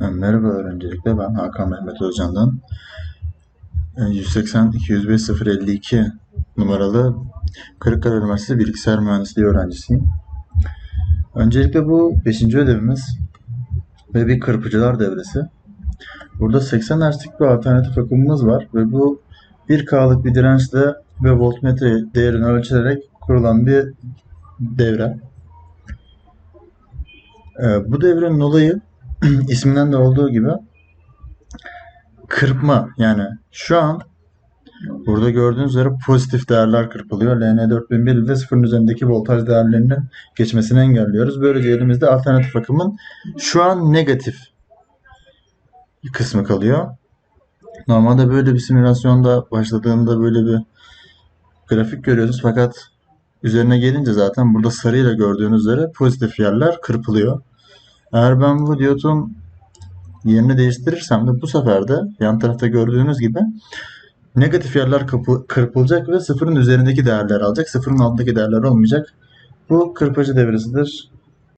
Merhabalar öncelikle ben Hakan Mehmet Özcan'dan. E, 180 205 052 numaralı Kırıkkale Üniversitesi Bilgisayar Mühendisliği öğrencisiyim. Öncelikle bu 5. ödevimiz ve bir kırpıcılar devresi. Burada 80 Hz'lik bir alternatif akımımız var ve bu 1K'lık bir dirençle ve voltmetre değerini ölçülerek kurulan bir devre. E, bu devrenin olayı isminden de olduğu gibi kırpma yani şu an burada gördüğünüz üzere pozitif değerler kırpılıyor. LN4001 ve sıfırın üzerindeki voltaj değerlerinin geçmesini engelliyoruz. Böylece elimizde alternatif akımın şu an negatif kısmı kalıyor. Normalde böyle bir simülasyonda başladığında böyle bir grafik görüyoruz fakat üzerine gelince zaten burada sarıyla gördüğünüz üzere pozitif yerler kırpılıyor. Eğer ben bu diyotun yerini değiştirirsem de bu sefer de yan tarafta gördüğünüz gibi negatif yerler kapı- kırpılacak ve sıfırın üzerindeki değerler alacak. Sıfırın altındaki değerler olmayacak. Bu kırpıcı devresidir.